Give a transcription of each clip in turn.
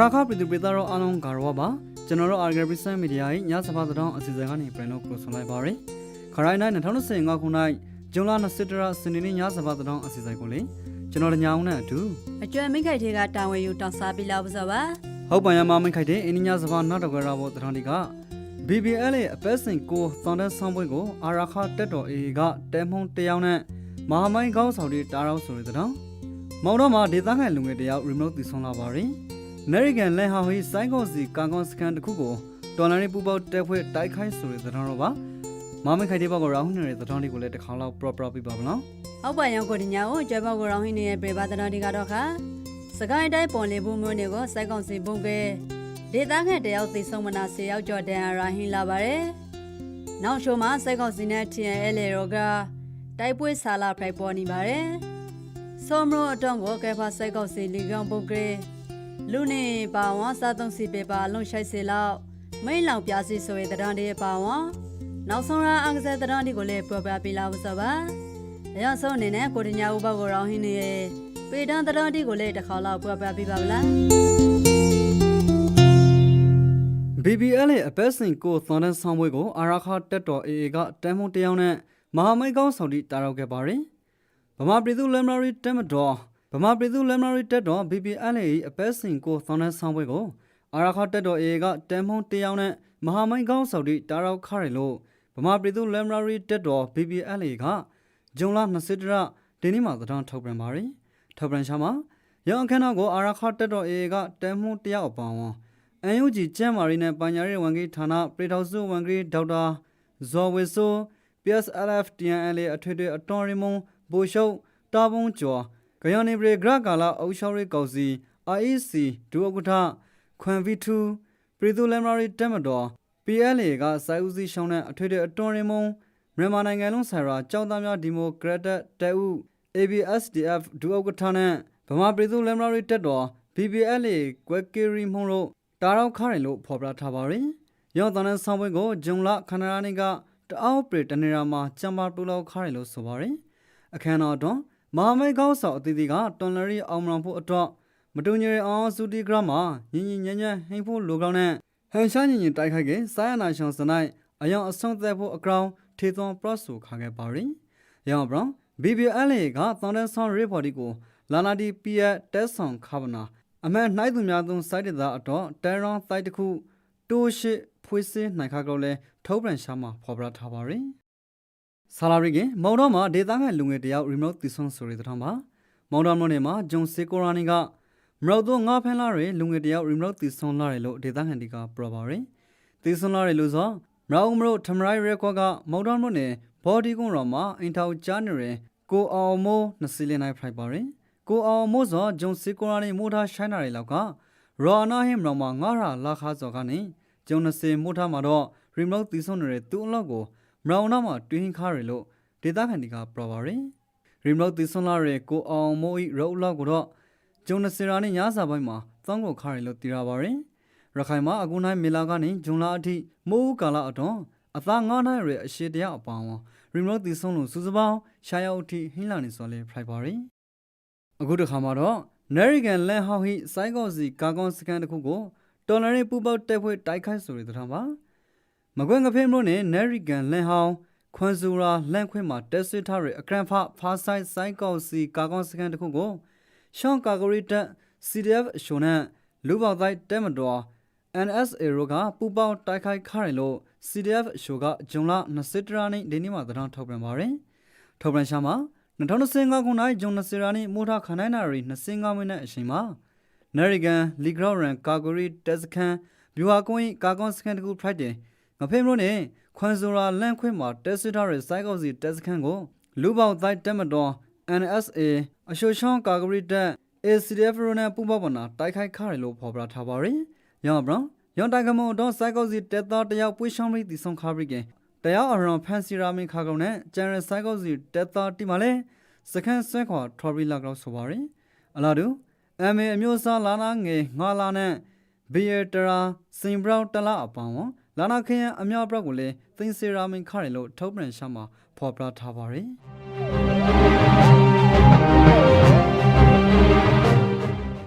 ရာခပြည်သူပြည်သားတို့အားလုံးကာရဝပါကျွန်တော်တို့ Arger Business Media ၏ညစပါးတောင်အစီအစဉ်ကနေပြန်လို့ပြောဆိုလိုက်ပါရယ်ခရိုင်နိုင်2025ခုနှစ်ဇွန်လ20ရက်စနေနေ့ညစပါးတောင်အစီအစဉ်ကိုလေကျွန်တော်တို့ညောင်းနဲ့အတူအကျွမ်းမိခိုက်တွေကတာဝန်ယူတောင်းစားပြီးလောက်ပါစပါဟုတ်ပါရမမင်းခိုက်တဲ့အင်းညစပါးနောက်တော့ကြရဖို့တထောင်ဒီက BBL ရဲ့အပတ်စဉ်ကိုသွန်တဲ့ဆောင်းပွဲကိုအာရာခတက်တော် AA ကတဲမှုန်တယောက်နဲ့မဟာမိုင်းကောင်းဆောင်တွေတားတော့ဆိုရတဲ့တောင်မောင်တော့မှာဒေသခံလူငယ်တယောက် remote တည်ဆောင်လာပါရ ယ် American လန်ဟာဟီစိုင်းကောစီကာကွန်စကန်တစ်ခုကိုတော်လန်ရေးပူပေါတက်ဖွဲ့တိုက်ခိုင်းဆိုတဲ့သတင်းတော့ပါမမခိုင်တဲ့ဘက်ကရာဟုနေတဲ့သတင်းလေးကိုလည်းတစ်ခါလောက် proper ပြပါမလားဟုတ်ပါရောင်ကိုတညာကိုကျွဲပေါက်ကိုရောင်းဟင်းနေတဲ့ပြေပါတနာဒီကတော့ခါစကိုင်းတိုင်းပေါ်လေဘူးမျိုးတွေကိုစိုက်ကောင်စီပုံကဲဒေသခံတယောက်သိဆုံးမနာ၁၀ယောက်ကျော်တန်အရာဟင်းလာပါတယ်နောက်ရှိုးမှာစိုက်ကောင်စီနဲ့ TNL ရောကတိုက်ပွဲဆာလာဖိုက်ပေါ်နေပါတယ်ဆောမရိုအတောင်ကိုကဲဖာစိုက်ကောင်စီလီကောင်ပုံကဲ လူနေပါဝါစားသုံးစီပေပါလုံရှိုက်စီလောက်မိန်လောင်ပြစီဆိုရတဲ့တံတဲ့ပါဝါနောက်ဆုံးရအင်္ဂစတဲ့တံဒီကိုလည်းပြောပြပေးလာပါစပါ။အရင်ဆုံးအနေနဲ့ကိုတညာဥပကိုရောင်းဟင်းနေရဲ့ပေတန်းတရတိကိုလည်းတစ်ခါလောက်ပြပြပေးပါဗလား BBL ရဲ့အပတ်စဉ်ကိုသွန်တဲ့ဆောင်းပွဲကိုအာရာခတက်တော် AA ကတဲမှုန်တယောက်နဲ့မဟာမိုင်းကောင်းဆောင်တီတားရောက်ခဲ့ပါရယ်ဗမာပြည်သူလမ်နာရီတက်မတော် ဗမာပြည်သူလမ်နာရီတက်တော် BBL ရဲ့အပတ်စဉ်ကိုသွန်တဲ့ဆောင်းပွဲကိုအာရာခတက်တော် AA ကတဲမှုန်တယောက်နဲ့မဟာမိုင်းကောင်းဆောင်တီတားရောက်ခရယ်လို့ဗမာပြည်သူလမ်နာရီတက်တော် BBL ကဂျုံလာ20ရက်ဒီနေ့မှာသတင်းထုတ်ပြန်ပါရယ်ထုတ်ပြန်ချမှာရောင်အခမ်းအနားကိုအာရာခတက်တော် AA ကတဲမှုန်တယောက်အပောင်းဝန်းအန်ယူဂျီကျမ်းမာရီနဲ့ပညာရေးဝန်ကြီးဌာနပရိထောက်စုဝန်ကြီးဒေါက်တာဇော်ဝေဆို PSLF TNL အထွေထွေအတော်ရီမွန်ဘိုရှုပ်တာဘုံကျော် ဂယောနေပရေဂရကာလာအုပ်ရှောင်းရေးကောင်စီ IEC ဒူဥက္ကဋ္ဌခွန်ဗီတူပြည်သူ့လမ်မာရီတက်မတော် PLA ကစိုက်ဦးစီးရှောင်းတဲ့အထွေထွေအတော်ရီမွန်မြန်မာနိုင်ငံလုံးဆိုင်ရာကြောက်သားများဒီမိုကရက်တစ်တပ်ဦး ABSDF ဒူဥက္ကဋ္ဌနဲ့ဗမာပြည်သူ့လမ်မာရီတက်တော် BBLA ကွက်ကီရီမွန်တို့တာရောက်ခရင်လို့ဖော်ပြထားပါရင်ရောင်းတန်းတဲ့ဆောင်းပွဲကိုဂျုံလခန္ဓာရနေကတအောက်ပရတနေရာမှာကျမ်းပါပူလောက်ခရင်လို့ဆိုပါရင်အခမ်းအနားတော့ မဟာမိတ်ကောင်းဆောင်အသီးသီးကတွန်လရီအောင်မလောင်ဖို့အတွက်မတူညီတဲ့အောင်စုတီဂရမှာညီညီညံ့ညံ့ဟိမ့်ဖို့လိုကောင်းတဲ့ဟန်ရှာညီညီတိုက်ခိုက်ခဲ့ဆိုင်းအနာရှောင်းစနိုက်အယောင်အဆုံးသက်ဖို့အကောင်ထေသွန်ပရဆူခါခဲ့ပါရင်ရောင်းဘရောင် BBL ကသောင်းတဲ့ဆောင်းရေပေါ်ဒီကိုလာလာဒီပီယက်တက်ဆောင်ခါဗနာအမှန်နှိုက်သူများသုံးစိုက်တဲ့သားအတော့တဲရွန်တိုက်တစ်ခုတိုးရှိဖွေးစင်းနိုင်ခါကောလည်းထုတ်ပြန်ရှာမှာဖော်ပြထားပါရင် ဆာလာရီကမောင်တော်မှာဒေသခံလူငယ်တယောက် remote တီဆွန်ဆိုရတဲ့ထောင်ပါမောင်တော်မြို့နယ်မှာဂျွန်စေကိုရာနီကမရောက်တော့ငါဖန်လာရလူငယ်တယောက် remote တီဆွန်လာတယ်လို့ဒေသခံတွေကပြောပါရင်တီဆွန်လာတယ်လို့ဆိုမရောက်မလို့ထမရိုင်ရဲကွက်ကမောင်တော်မြို့နယ်ဘော်ဒီကွန်ရောမှာအင်ထောက်ချာနေရကိုအောင်မိုးနစီလင်းနိုင်ဖရိုက်ပါရင်ကိုအောင်မို့စောဂျုံစီကိုရာနီမိုးထားရှိုင်းနာတွေလောက်ကရော်နာဟင်မလောင်မှာငါရာလာခါစောကနေဂျုံနစီမိုးထားမှာတော့ရီမိုတ်တီဆွန်နေတဲ့သူ့အလောက်ကို မလောင်နာမှာတွင်းခါရလို့ဒေတာခန်ဒီကပြောပါရင်ရီမိုတ်တီဆွန်လာတဲ့ကိုအောင်မိုးဤရော်လောက်ကိုတော့ဂျုံနစီရာနဲ့ညစာပိုင်းမှာသောင်းကိုခါရလို့တည်ရပါရင်ရခိုင်မှာအခုနိုင်မေလာကနေဂျုံလာအထိမိုးကာလာအတော့အသားငါးနိုင်ရဲ့အရှိတရားအပောင်းရီမိုတ်တီဆွန်လို့စူစပေါင်းရှာရောက်အထိဟင်းလာနေစော်လေဖရိုက်ပါရင်အခုတစ်ခါမှာတော့ American Land How He စိုင်းကောစီကာကွန်စကန်တစ်ခုကိုတော်လရင်ပူပေါတက်ဖွဲ့တိုက်ခိုက်ဆိုတဲ့သထားပါ မကွန်းငဖင်းမလို့နဲ့ American Land How ခွန်စူရာလန့်ခွင့်မှာတက်ဆွထားတဲ့အကရန်ဖဖာဆိုင်စိုင်းကောစီကာကွန်စကန်တစ်ခုကိုရှောင်းကာဂရီတက် CDF အရှုံနဲ့လူပေါတိုက်တဲမတော် NSA ရောကပူပေါတိုက်ခိုက်ခရင်လို့ CDF အရှုကဂျွန်လ20ရက်နေ့ဒီနေ့မှာသတင်းထုတ်ပြန်ပါတယ်ထုတ်ပြန်ရှာမှာ2025ခုနှစ်ဂျွန်20ရာနေ့မိုးထားခနိုင်နာရီ25မိနစ်အချိန်မှာနေရီကန်လီဂရော့ရန်ကာဂိုရီတက်စကန်ဗျူဟာကွင်းကာကွန်စကန်တကူဖရိုက်တယ် ငဖေးမလို့နဲ့ခွန်ဆိုရာလန့်ခွင့်မှာတက်စစ်ထားတဲ့စိုက်ကောက်စီတက်စကန်ကိုလူပေါက်တိုက်တက်မတော် NSA အရှိုချောင်းကာဂိုရီတက် ACDF ရိုနဲ့ပူပေါပနာတိုက်ခိုက်ခရလို့ဖော်ပြထားပါရယ်ရောင်ဘရောင်ရောင်တိုင်ကမုံတော့စိုက်ကောက်စီတက်သားတယောက်ပွေးရှောင်းပြီးတည်ဆုံခါပြီးကတရားအရွန်ဖန်စီရာမင်ခါကောင်နဲ့ကျန်ရစိုက်ကောက်စီတက်သားတီမှာလဲစကန်ဆွဲခေါ်ထရီလာကောက်ဆိုပါရင်အလားတူအမေအမျိုးသားလာနာငယ်ငါလာနဲ့ဘီယတရာစင်ဘရောင်းတလာအပောင်း လာနာခရင်အမြောက်ဘရက်ကိုလည်းသင်စီရာမင်ခရလို့ထုတ်ပြန်ရှာမှာဖော်ပြထားပါရင်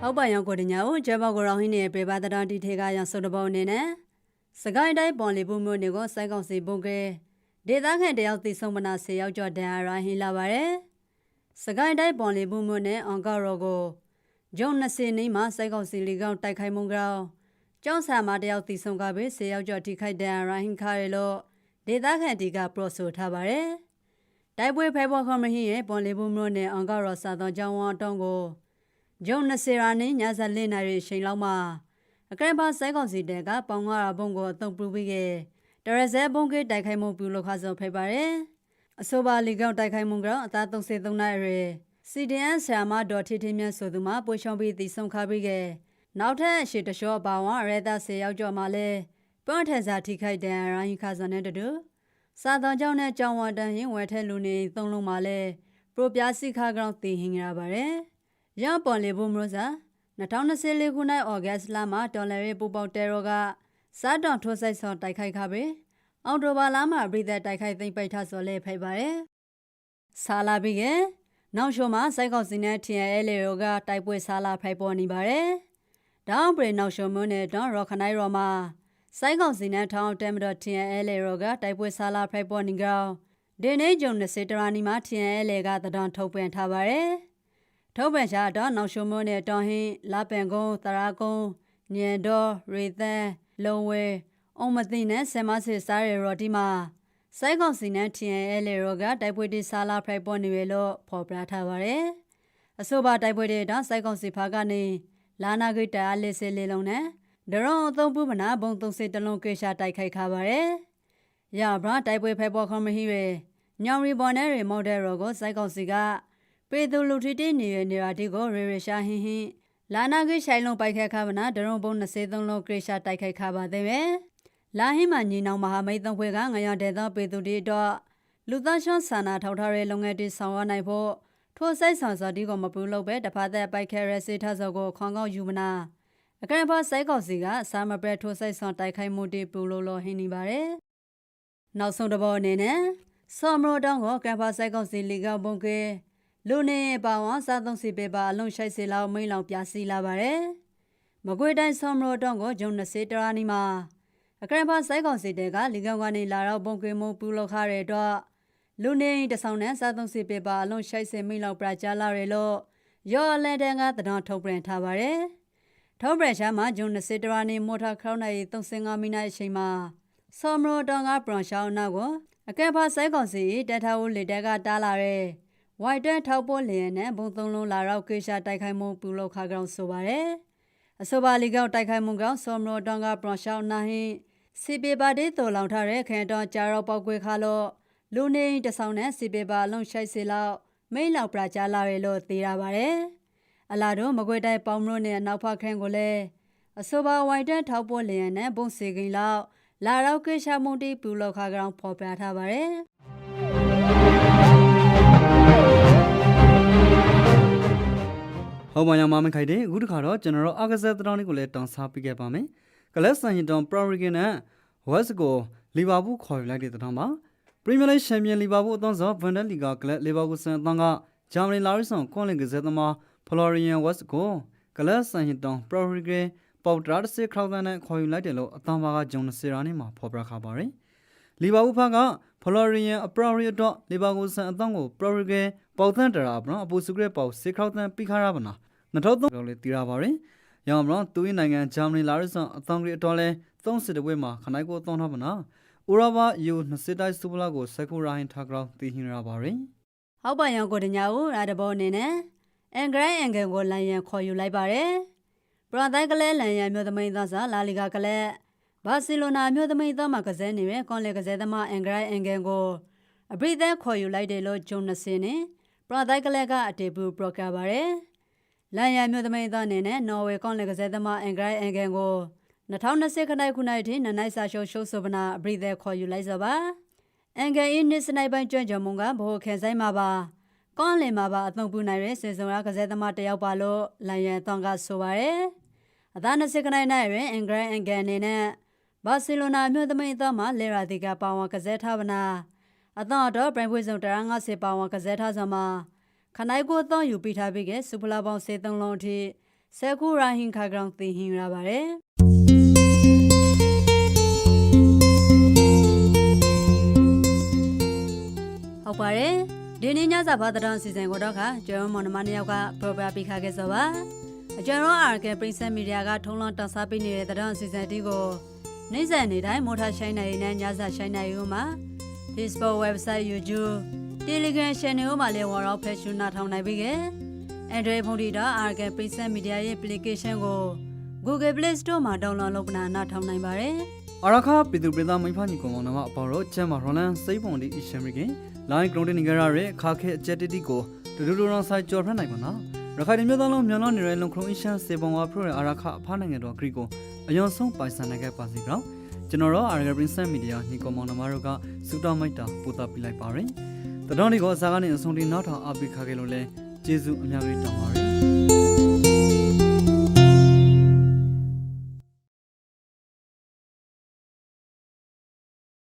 ဟုတ်ဟုတ်ပါရောကိုတညာကိုကျဘောက်ကိုရောဟင်းနေပြေပါတတော်တီထေကရဆုတဘောအနေနဲ့စကိုင်းတိုင်းပေါ်လီဘူးမျိုးတွေကိုစိုက်ကောက်စီပုံကဲဒေသခံတယောက်သိဆုံးမနာဆေရောက်ကြတန်အရာဟင်းလာပါတယ်စကိုင်းတိုင်းပေါ်လီဘူးမျိုးနဲ့အန်ကာရောကိုဂျုံ20နေမှာစိုက်ကောက်စီလီကောင်တိုက်ခိုက်မှုကြောင်း ကျောင်းဆာမတယောက်သိဆုံးကပဲဆေရောက်ကြထိခိုက်တန်အရာဟင်းခါရလို့ဒေသခံတီကပရိုဆိုထားပါတယ်တိုက်ပွဲဖဲဘော်ခမဟင်းရဲ့ပေါ်လီဘူးမျိုးနဲ့အန်ကာရောစာတော်ကျောင်းဝါတောင်းကိုဂျုံ20ရာနဲ့ညဇက်လင်းနိုင်ရဲ့ချိန်လောက်မှာအကရပါစိုက်ကောင်စီတဲကပေါင်ငါရာဘုံကိုအသုံးပြုပြီးခဲ့တရဇဲဘုံကတိုက်ခိုက်မှုပြုလုပ်ခါဆုံးဖိတ်ပါတယ်အဆိုပါလီကောင်တိုက်ခိုက်မှုကအသား33နိုင်ရဲစီဒီအန်ဆာမဒေါ်ထီထီမြတ်ဆိုသူမှာပိုရှောင်းပြီးတည်ဆုံခါပြီးခဲ့ နောက်ထပ်အရှိတလျှောပါဝါရဲသားဆေရောက်ကြော်မှလဲပွန့်ထက်စာထိခိုက်တဲ့ရိုင်းခါစွန်တဲ့တူစာတော်ကြောင့်နဲ့ကြောင်ဝတန်ရင်ဝဲထဲလူနေသုံးလုံးမှလဲပရိုပြာစီခါကောင်တည်ဟင်ရပါတယ်ရပေါ်လေဘူးမလို့စာ2024ခုနှစ်ဩဂတ်စ်လမှာဒေါ်လာရေးပူပေါတဲရောကစားတောင်ထိုးဆိုင်ဆောင်တိုက်ခိုက်ခပဲအော်တိုဘာလမှာပြည်သက်တိုက်ခိုက်သိမ့်ပိတ်ထဆိုလဲဖိတ်ပါတယ်ဆာလာပြီးကနောက်ရှုံမှာစိုက်ကောက်စင်းနဲ့ထင်ရဲလေရောကတိုက်ပွဲဆာလာဖိုက်ပေါ်နေပါတယ် ဒေါန်ပရေနောက်ရှုံမွန်းနဲ့ဒေါန်ရောခနိုင်ရောမှာစိုက်ကောက်စင်းနဲ့ထောင်းတဲမတော်ထင်ရဲလေရောကတိုက်ပွဲဆာလာဖိုက်ပေါ်နေကြောင်းဒီနေ့ဂျုံ20တရာနီမှာထင်ရဲလေကတဒံထုတ်ပြန်ထားပါတယ်ထုတ်ပန်ရှာတော့နောက်ရှုံမွန်းနဲ့တောင်းဟင်းလာပန်ကုန်းတရာကုန်းညံတော်ရေသန်းလုံဝဲအုံမသိနဲ့ဆမစစ်စားရရော်ဒီမှာစိုက်ကောင်စီနဲ့ထင်ရဲလေရောကတိုက်ပွဲတိဆာလာဖရိုက်ပေါ်နေရလို့ဖော်ပြထားပါတယ်အဆိုပါတိုက်ပွဲတွေတော့စိုက်ကောင်စီဖာကနေ လာနာဂိတာလေးစလေးလုံးနဲ့ဒရုံအသုံးပြုမနာဘုံသုံးစစ်တလုံးကေရှာတိုက်ခိုက်ခါပါတယ်ရဘရာတိုက်ပွဲဖဲပေါ်ခွန်မဟီရညောင်ရီပေါ်နဲ့ရေမော်ဒယ်ရောကိုစိုက်ကောင်စီကပေသူလူထီတီနေရနေရာဒီကိုရေရရှာဟင်းဟင်းလာနာကိဆိုင်လုံးပိုက်ခက်ခါမနာဒရုံဘုံ23လုံးကရရှာတိုက်ခိုက်ခါပါသေးပဲလာဟင်းမှာညီနောင်မဟာမိတ်သုံးဖွဲ့ကငရတဲ့သောပေသူတီတော့လူသားရှွန်းဆန္နာထောက်ထားတဲ့လုပ်ငန်းတွေဆောင်ရွက်နိုင်ဖို့ ထိုဆိုင်ဆောင်စော်ဒီကိုမပူလို့ပဲတဖာသက်ပိုက်ခဲရစေထဆော်ကိုခေါင်းကောက်ယူမနာအကရဖစိုက်ကောက်စီကစာမပရက်ထိုဆိုင်ဆောင်တိုက်ခိုက်မှုတွေပူလို့လို့ဟင်းနေပါတယ်နောက်ဆုံးတစ်ဘောအနေနဲ့ဆော်မရိုတောင်းကိုကရဖစိုက်ကောက်စီလီကဘုံကဲလူနေပါဝါစားသုံးစီပေပါအလုံးရှိုက်စီလောက်မိန်လောက်ပြစီလာပါတယ်။မကွေတိုင်းဆောမရိုတောင်းကိုဂျုံ20တရာနီမှာအကရဖာစိုက်ကောင်စီတဲကလီကောင်ကနေလာတော့ပုံကွေမှုပူလောက်ခတဲ့တော့ လူနေတဆောင်နဲ့စားသုံးစီပေပါအလုံးရှိုက်စီမိန်လောက်ပြကြလာရလို့ရော်လန်တန်ကတတော်ထုတ်ပြန်ထားပါတယ်။ထုတ်ပြန်ရှာမှာဂျုံ20တရာနီမော်တာခေါင်းနိုင်35မိနစ်အချိန်မှာဆောမရိုတောင်းကပရွန်ရှောင်းနောက်ကိုအကဲဖာစိုက်ကောင်စီတက်ထားဦးလေတက်ကတားလာတဲ့ဝိုက်တဲထောက်ပေါ်လျင်နဲ့ဘုံသုံးလုံးလာတော့ကေရှာတိုက်ခိုက်မှုပြုလုပ်ခါကောင်ဆိုပါတယ်အဆိုပါလီကောက်တိုက်ခိုက်မှုကောင်ဆောမရိုတောင်ကပရွန်ရှောင်းနာဟင်စီပေပါတေးတော်လောင်ထားတဲ့ခဲတော်ကြာတော့ပောက်ကွေခါလို့ လူနေတဆောင်နဲ့စီပေပါလုံးရှိုက်စီလောက်မိတ်လောက်ပြကြလာရလို့သိရပါတယ်အလာတော့မကွေတိုက်ပေါင်းမလို့နဲ့နောက်ဖခန်းကိုလည်းအဆိုပါဝိုက်တဲထောက်ပေါ်လျင်နဲ့ဘုံစီကိန်လောက်လာတော့ကေရှာမုန်တီပြုလုပ်ခါကောင်ဖော်ပြထားပါတယ်ဟုတ်ပါညမမခိုင်တဲ့အခုတခါတော့ကျွန်တော်တို့အာကစားတောင်းလေးကိုလည်းတောင်းစားပေးခဲ့ပါမယ်ကလပ်ဆန်ဟီတွန်ပရိုရီဂန်နဲ့ဝက်စ်ကိုလီဗာပူးခေါ်ယူလိုက်တဲ့တောင်းပါ ပရီးမီးလိဂ်ချန်ပီယံလီဗာပူးအသင်းဆောင်ဗန်ဒန်လီဂါကလပ်လီဗာပူးဆန်အသင်းကဂျာမနီလာရီဆန်ကွန်လင်ကစားသမားဖလော်ရီယန်ဝက်စ်ကိုကလပ်ဆန်ဟီတွန်ပရိုရီဂန်ပေါတရာတစ်စစ်ခရောင်းတန်နဲ့ခေါ်ယူလိုက်တယ်လို့အသင်းပါကဂျုံနစီရာနေမှာဖော်ပြခါပါတယ်လီဗာပူးဖကဖလော်ရီယန်အပရိုရီတော့လီဗာပူးဆန်အသင်းကိုပရိုရီဂန်ပေါသန်တရာဘနော်အပူစုကရက်ပေါစစ်ခရောင်းတန်ပိခါရပါနာ2003ကိုလည်းတည်ရပါတယ်။ရောင်မလို့သူ့ရဲ့နိုင်ငံဂျာမနီလာရစ်ဆန်အသောင်းကြီးအတော်လဲ30တပွဲမှာခနိုင်ကိုအသောင်းထားပါနာ။ ဥရောပယူ20တိုက်စူပလာကိုစကူရိုင်းထားကြောင်းသိဟင်ရပါတယ်ဟုတ်ပါရောင်ကိုတညာကိုရာတဘောအနေနဲ့အန်ဂရိုင်းအန်ဂန်ကိုလန်ရန်ခေါ်ယူလိုက်ပါတယ်။ပရတိုင်းကလေးလန်ရန်မြို့သမီးသားစာလာလီဂါကလေးဘာစီလိုနာမြို့သမီးသားမှာကစားနေတဲ့ကွန်လေကစားသမားအန်ဂရိုင်းအန်ဂန်ကိုအပရိသတ်ခေါ်ယူလိုက်တယ်လို့ဂျုံ20နဲ့ပရတိုင်းကလေးကအတေဘူးပရိုကရပါတယ်။လန်ရန်မြို့သမီးသားအနေနဲ့နော်ဝေကွန်လေကစားသမားအန်ဂရိုင်းအန်ဂန်ကို 2020ခုနှစ်ခုနှစ်ထိနနိုင်စာရှုံးရှုံးဆိုပနာအပရိသတ်ခေါ်ယူလိုက်စပါ။အန်ဂန်အင်းနစ်စနိုက်ပိုင်းကျွမ်းကြုံမှုကဘိုးခဲဆိုင်မှာပါ။ကွန်လင်မှာပါအသုံးပြုနိုင်တဲ့စေစုံရကစားသမားတယောက်ပါလို့လန်ရန်တောင်ကဆိုပါရယ်။အသား20ခနိုင်နိုင်တွင်အင်္ဂရန်အင်္ဂန်အနေနဲ့ဘာစီလိုနာမြို့သမီးသားမှလေရာတီကပါဝင်ကစားထားပါနာ။အတော့တော့ပရိုင်ဖွေးစုံ150ပါဝင်ကစားထားစမှာခနိုင်ကိုအတော့ယူပြီးထားပြီးကစူပလာပေါင်း73လုံးအထိဆယ်ခုရာဟင်ခါကောင်သိဟင်ရပါတယ် ဟုတ်ပါတယ်ဒီနေ့ညစာဘာတတော်စီစဉ်ကိုတော့ခါကျွမ်းမောင်နှမနှစ်ယောက်ကပရိုပရာပိခါခဲ့စောပါအကျွမ်းရောအာကပရိစက်မီဒီယာကထုံးလွှင့်တောက်စားပေးနေတဲ့တတော်စီစဉ်တီးကိုနိုင်စံနေတိုင်းမိုးထားရှိုင်းနေနဲ့ညစာရှိုင်းနေရုံမှာ Facebook website YouTube Telegram channel မှာလည်းဝါရောဖက်ရှင်နာထောင်နိုင်ပြီကဲ Android ဖုန်းတွေတော့ Argan Preset Media ရဲ့ application ကို Google Play Store မှာ download လုပ်ပနာနာထောင်နိုင်ပါတယ်အရာခပြည်သူပြည်သားမိဖညီကောင်မောင်နှမအပေါ်တော့ကျမ်းမာရလန်စိတ်ပုံဒီအရှင်မခင် လိုင်းကလုံးတင်နေကြရတဲ့ခါခဲအကျက်တတိကိုဒူဒူဒူရောင်ဆိုင်ကြော်ဖက်နိုင်ပါနော်ရခိုင်ပြည်သားလုံးမြန်လောနေတဲ့လုံခရုံအရှင်စေပုံဝါဖရိုရဲ့အရာခအဖားနိုင်ငံတော်ဂရိကိုအယုံဆုံးပိုင်ဆိုင်နိုင်ခဲ့ပါစီကြောင်းကျွန်တော်တို့ Arga Princess Media ညီကောင်မောင်နှမတို့ကစူတာမိုက်တာပို့တာပြလိုက်ပါရယ်တတော်ဒီကိုအစားကနေအဆုံးထိနောက်ထောင်အပိခါခဲ့လို့လဲကျေးဇူးအများကြီးတောင်းပါရယ်